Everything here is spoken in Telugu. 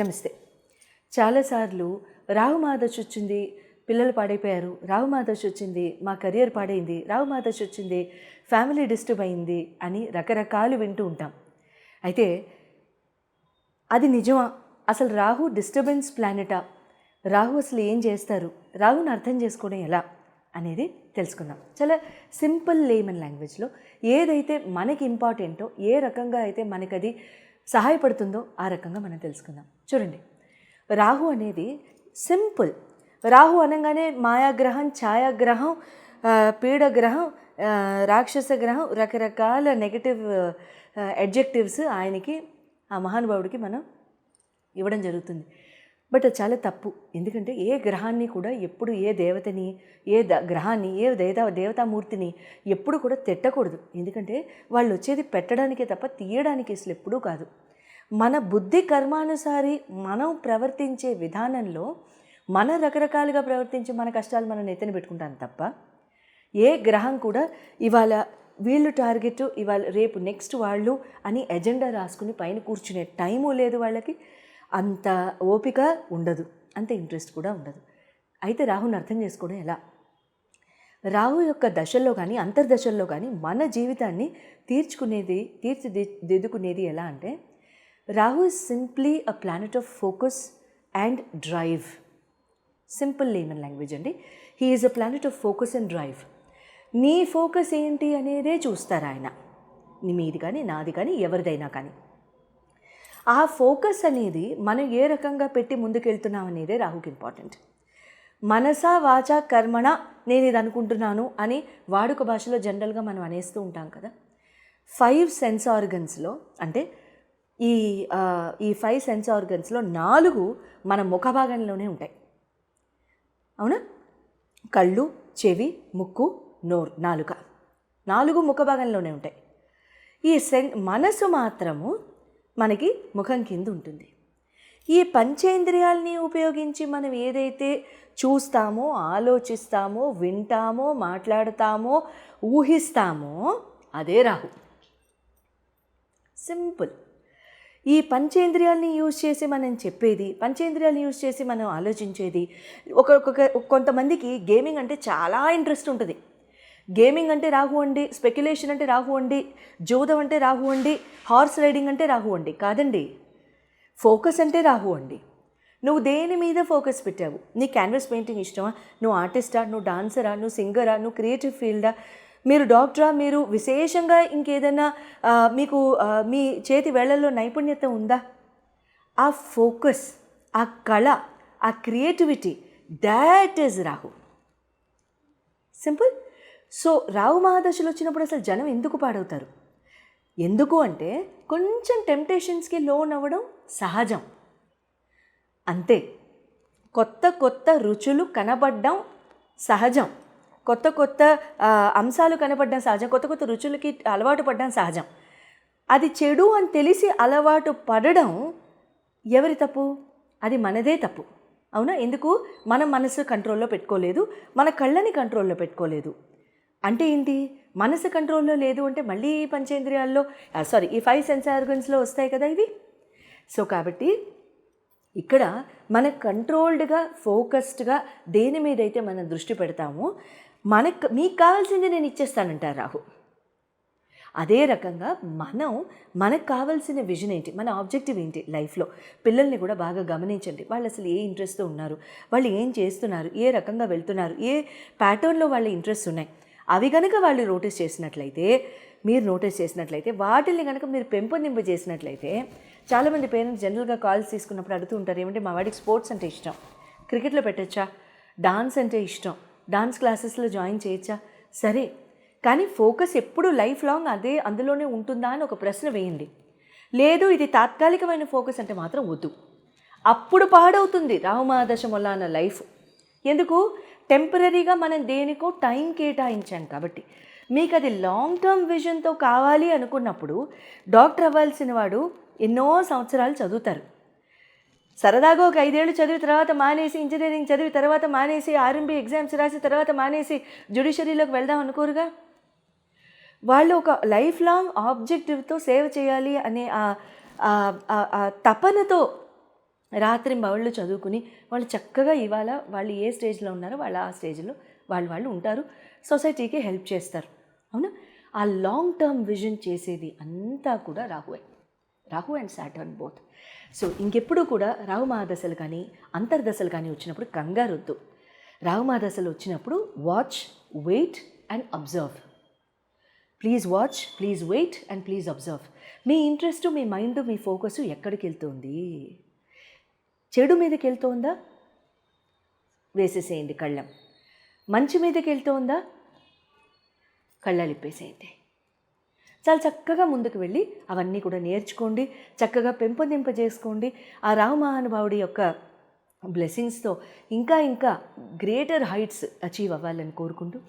నమస్తే. చాలాసార్లు రాహు మహాదశ వచ్చింది పిల్లలు పాడైపోయారు. రాహు మహాదశ వచ్చింది మా కెరియర్ పాడైంది. రావు మహాదశ వచ్చింది ఫ్యామిలీ డిస్టర్బ్ అయింది అని రకరకాలు వింటూ ఉంటాం. అయితే అది నిజమా? అసలు రాహు డిస్టర్బెన్స్ ప్లానెటా? రాహు అసలు ఏం చేస్తారు? రాహుని అర్థం చేసుకోవడం ఎలా? అనేది తెలుసుకుందాం. చాలా సింపుల్ లేమన్ లాంగ్వేజ్లో ఏదైతే మనకి ఇంపార్టెంటో ఏ రకంగా అయితే మనకి అది సహాయపడుతుందో ఆ రకంగా మనం తెలుసుకుందాం. చూడండి. రాహు అనేది సింపుల్. రాహు అనగానే మాయాగ్రహం ఛాయాగ్రహం పీడగ్రహం రాక్షస గ్రహం రకరకాల నెగటివ్ అడ్జెక్టివ్స్ ఆయనకి ఆ మహానుభావుడికి మనం ఇవ్వడం జరుగుతుంది. బట్ అది చాలా తప్పు. ఎందుకంటే ఏ గ్రహాన్ని కూడా ఎప్పుడు ఏ దేవతని ఏ ద గ్రహాన్ని ఏ దేవత దేవతామూర్తిని ఎప్పుడు కూడా తిట్టకూడదు. ఎందుకంటే వాళ్ళు వచ్చేది పెట్టడానికే తప్ప తీయడానికి అసలు ఎప్పుడూ కాదు. మన బుద్ధి కర్మానుసారి మనం ప్రవర్తించే విధానంలో మన రకరకాలుగా ప్రవర్తించి మన కష్టాలు మనం నెత్తిన పెట్టుకుంటాను తప్ప ఏ గ్రహం కూడా ఇవాళ వీళ్ళు టార్గెట్ ఇవాళ రేపు నెక్స్ట్ వాళ్ళు అని ఎజెండా రాసుకుని పైన కూర్చునే టైము లేదు వాళ్ళకి. అంత ఓపిక ఉండదు అంత ఇంట్రెస్ట్ కూడా ఉండదు. అయితే రాహుని అర్థం చేసుకోవడం ఎలా? రాహు యొక్క దశల్లో కానీ అంతర్దశల్లో కానీ మన జీవితాన్ని తీర్చుకునేది తీర్చిదిద్దుకునేది ఎలా అంటే Rahu is simply a planet of focus and drive simple layman language అండి. He is a planet of focus and drive నీ ఫోకస్ ఏంటి అనేదే చూస్తారు ఆయన. నీ మీది కానీ నాది కానీ ఎవరిదైనా కానీ. ఆ ఫోకస్ అనేది మనం ఏ రకంగా పెట్టి ముందుకెళ్తున్నాం అనేదే రాహుకి ఇంపార్టెంట్. మనసా వాచ కర్మణ నేను ఇది అనుకుంటున్నాను అని వాడుక భాషలో జనరల్గా మనం అనేస్తూ ఉంటాం కదా. ఫైవ్ సెన్స్ ఆర్గన్స్లో అంటే ఈ ఈ ఫైవ్ సెన్స్ ఆర్గన్స్లో నాలుగు మన ముఖ భాగంలోనే ఉంటాయి. అవునా? కళ్ళు చెవి ముక్కు నోరు నాలుక. నాలుగు ముఖ భాగంలోనే ఉంటాయి. ఈ సెన్ మనసు మాత్రము మనకి ముఖం కింద ఉంటుంది. ఈ పంచేంద్రియాల్ని ఉపయోగించి మనం ఏదైతే చూస్తామో ఆలోచిస్తామో వింటామో మాట్లాడతామో ఊహిస్తామో అదే రాహు. సింపుల్. ఈ పంచేంద్రియాల్ని యూజ్ చేసి మనం చెప్పేది పంచేంద్రియాలను యూజ్ చేసి మనం ఆలోచించేది ఒక కొంతమందికి గేమింగ్ అంటే చాలా ఇంట్రెస్ట్ ఉంటుంది. గేమింగ్ అంటే రాహు అండి స్పెక్యులేషన్ అంటే రాహు అండి జోదం అంటే రాహు అండి హార్స్ రైడింగ్ అంటే రాహు అండి కాదండి. ఫోకస్ అంటే రాహు అండి. నువ్వు దేని మీద ఫోకస్ పెట్టావు? నీ క్యాన్వాస్ పెయింటింగ్ ఇష్టమా? నువ్వు ఆర్టిస్టా నువ్వు డాన్సరా నువ్వు సింగరా నువ్వు క్రియేటివ్ ఫీల్డా మీరు డాక్టరా మీరు విశేషంగా ఇంకేదైనా మీకు మీ చేతి వేళల్లో నైపుణ్యత ఉందా? ఆ ఫోకస్ ఆ కళ ఆ creativity that is Rahu. Simple so Rahu మహాదశలు వచ్చినప్పుడు అసలు జనం ఎందుకు పాడవుతారు? ఎందుకు అంటే కొంచెం టెంప్టేషన్స్కి లోన్ అవ్వడం సహజం. అంతే. కొత్త కొత్త రుచులు కనబడడం సహజం. కొత్త కొత్త అంశాలు కనపడడం సహజం. కొత్త కొత్త రుచులకి అలవాటు పడడం సహజం. అది చెడు అని తెలిసి అలవాటు పడడం ఎవరి తప్పు? అది మనదే తప్పు. అవునా? ఎందుకు? మన మనసు కంట్రోల్లో పెట్టుకోలేదు. మన కళ్ళని కంట్రోల్లో పెట్టుకోలేదు. అంటే ఏంటి? మనసు కంట్రోల్లో లేదు అంటే మళ్ళీ ఈ పంచేంద్రియాల్లో సారీ ఈ ఫైవ్ సెన్స్ ఆర్గన్స్లో వస్తాయి కదా ఇవి? సో కాబట్టి ఇక్కడ మన కంట్రోల్డ్గా ఫోకస్డ్గా దేని మీదైతే మనం దృష్టి పెడతామో మనకు మీకు కావాల్సింది నేను ఇచ్చేస్తానంటారు రాహు. అదే రకంగా మనం మనకు కావాల్సిన విజన్ ఏంటి? మన ఆబ్జెక్టివ్ ఏంటి లైఫ్లో పిల్లల్ని కూడా బాగా గమనించండి. వాళ్ళు అసలు ఏ ఇంట్రెస్ట్తో ఉన్నారు? వాళ్ళు ఏం చేస్తున్నారు? ఏ రకంగా వెళ్తున్నారు? ఏ ప్యాటర్న్లో వాళ్ళ ఇంట్రెస్ట్ ఉన్నాయి? అవి కనుక వాళ్ళు నోటీస్ చేసినట్లయితే మీరు నోటీస్ చేసినట్లయితే వాటిని కనుక మీరు పెంపొందింప చేసినట్లయితే చాలామంది పేరెంట్స్ జనరల్గా కాల్స్ తీసుకున్నప్పుడు అడుగుతూ ఉంటారు ఏమంటే మా వాడికి స్పోర్ట్స్ అంటే ఇష్టం. క్రికెట్లో పెట్టచ్చా? డాన్స్ అంటే ఇష్టం. డాన్స్ క్లాసెస్లో జాయిన్ చేయొచ్చా? సరే కానీ ఫోకస్ ఎప్పుడు లైఫ్ లాంగ్ అదే అందులోనే ఉంటుందా అని ఒక ప్రశ్న వేయండి. లేదు ఇది తాత్కాలికమైన ఫోకస్ అంటే మాత్రం వద్దు. అప్పుడు పాడవుతుంది రాహుమాదశ అన్న లైఫ్. ఎందుకు? టెంపరీగా మనం దేనికో టైం కేటాయించాం కాబట్టి. మీకు అది లాంగ్ టర్మ్ విజన్తో కావాలి అనుకున్నప్పుడు డాక్టర్ అవ్వాల్సిన వాడు ఎన్నో సంవత్సరాలు చదువుతారు. సరదాగా ఒక ఐదేళ్ళు చదివి తర్వాత మానేసి ఇంజనీరింగ్ చదివి తర్వాత మానేసి ఆర్ఎంబీ ఎగ్జామ్స్ రాసి తర్వాత మానేసి జ్యుడిషరీలోకి వెళ్దాం అనుకోరుగా? వాళ్ళు ఒక లైఫ్ లాంగ్ ఆబ్జెక్టివ్తో సేవ చేయాలి అనే ఆ- ఆ తపనతో రాత్రి బౌళ్ళు చదువుకుని వాళ్ళు చక్కగా ఇవాళ వాళ్ళు ఏ స్టేజ్లో ఉన్నారో వాళ్ళు ఆ స్టేజ్లో వాళ్ళు వాళ్ళు ఉంటారు. సొసైటీకి హెల్ప్ చేస్తారు. అవునా? ఆ లాంగ్ టర్మ్ విజన్ చేసేది అంతా కూడా రాహువే. Rahu and Saturn both. So ఇంకెప్పుడు కూడా రాహు మహాదశలు కానీ అంతర్దశలు కానీ వచ్చినప్పుడు కంగారొద్దు. రాహు మహాదశలు వచ్చినప్పుడు watch wait and observe. Please watch please wait and please observe. Me interest మీ మైండ్ మీ ఫోకస్ ఎక్కడికి వెళ్తుంది చెడు మీదకి వెళ్తోందా వేసేసేయండి కళ్ళం. మంచి మీదకి వెళ్తోందా కళ్ళలిప్పేసేయండి చాలా చక్కగా ముందుకు వెళ్ళి అవన్నీ కూడా నేర్చుకోండి చక్కగా పెంపొందింపజేసుకోండి. ఆ రామమహానుభావుడి యొక్క బ్లెస్సింగ్స్తో ఇంకా ఇంకా గ్రేటర్ హైట్స్ అచీవ్ అవ్వాలని కోరుకుంటూ